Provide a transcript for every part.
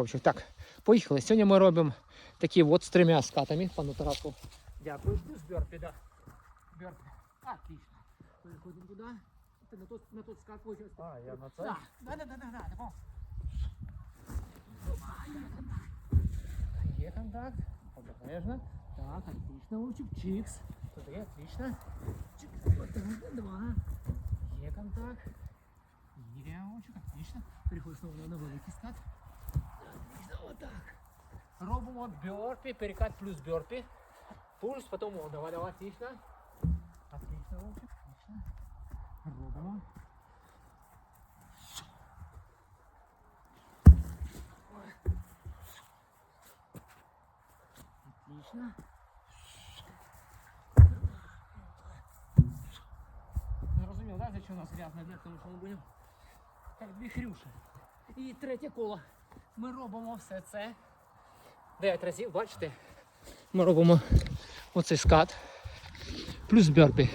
Вовчик, Так, поїхали. Сьогодні ми робимо такі от з трьома скатами. Пану Тарасу. Дякую. Плюс бёрпі, да. Бёрпі. Отлично. Переходимо туди. Ти на тот, на тот скат получилось. А, я на це? Да, да, да, да, да, да. О. Є контакт. Обережно. Так, отлично, Вовчик. Чикс. Туди, отлично. Чикс. Вот так, два. Є контакт. Є, Вовчик, отлично. Переходиш знову на великий скат. Отлично, отак. Робимо бёрпі, перекат плюс бёрпі. Пульс, потом о, давай, давай, отлично. Отлично, Вовчик, отлично. Робимо. Отлично. Зрозумів, да, за що у нас грязна для тому що ми будемо як дві хрюші. І третє коло. Ми робимо все це. 9 разів, бачите? Ми робимо оцей скат. Плюс бёрпі.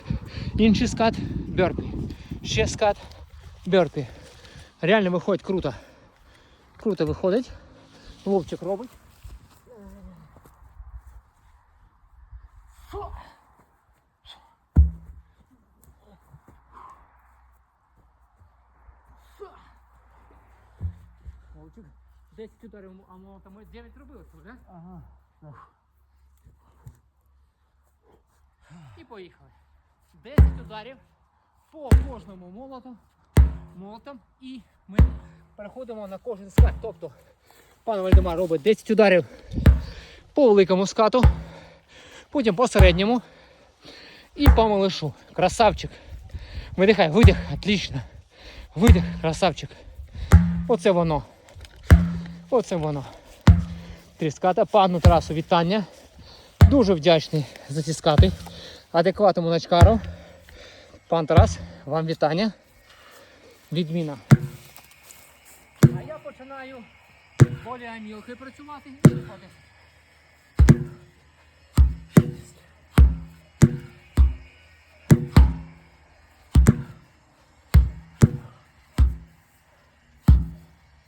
Інший скат бёрпі. Ще скат бёрпі. Реально виходить круто. Круто виходить. Вовчик робить. Вовчик, 10 ударів, а молота ми 9 робили да? Ага. І поїхали. 10 ударів по кожному молоту, молотом і ми переходимо на кожен скат. Тобто пан Вальдемар робить 10 ударів по великому скату, потім по середньому і по малишу. Красавчик. Видихай, видих, отлично. Видих, красавчик. Оце воно. Оце воно. Три ската. Пану Тарасу вітання. Дуже вдячний за ці скати. Адекватному начкару. Пан Тарас, вам вітання. Відміна. А я починаю поліамілки працювати і виходить.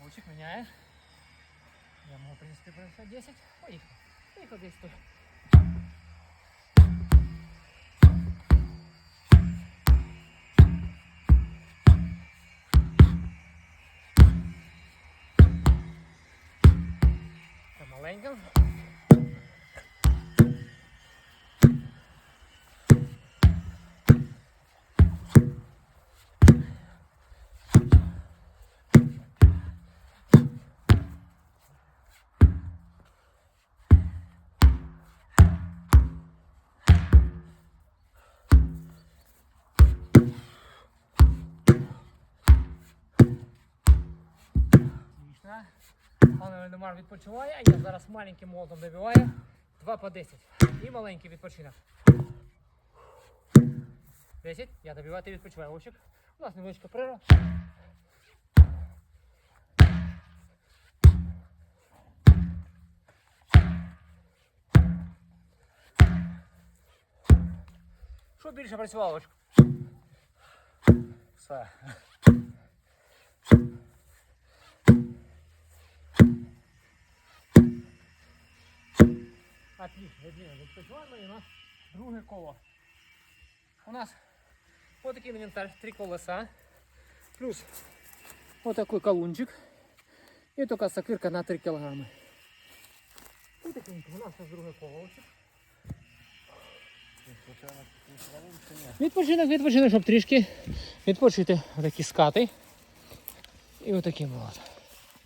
Лучик міняєш. Я могу, в принципі, бросать 10. Поїхали. Поїхали десь тут. Це Пане Вальдемар відпочиває, я зараз маленьким молотом добиваю. 2 по 10. І маленький відпочинок. 10. Я добиваю, ти відпочивай. Вовчик. У нас невеличка перерва. Що більше працювало? Все. Отлично, Відміна, відпочиваємо і у нас друге коло. У нас вот такий інвентар, три колеса, плюс вот такой колунчик і така сокирка на 3 кілограми. І у нас зараз друге коло. Відпочинок, відпочинок, щоб трішки відпочити такі скати. І отакий молот.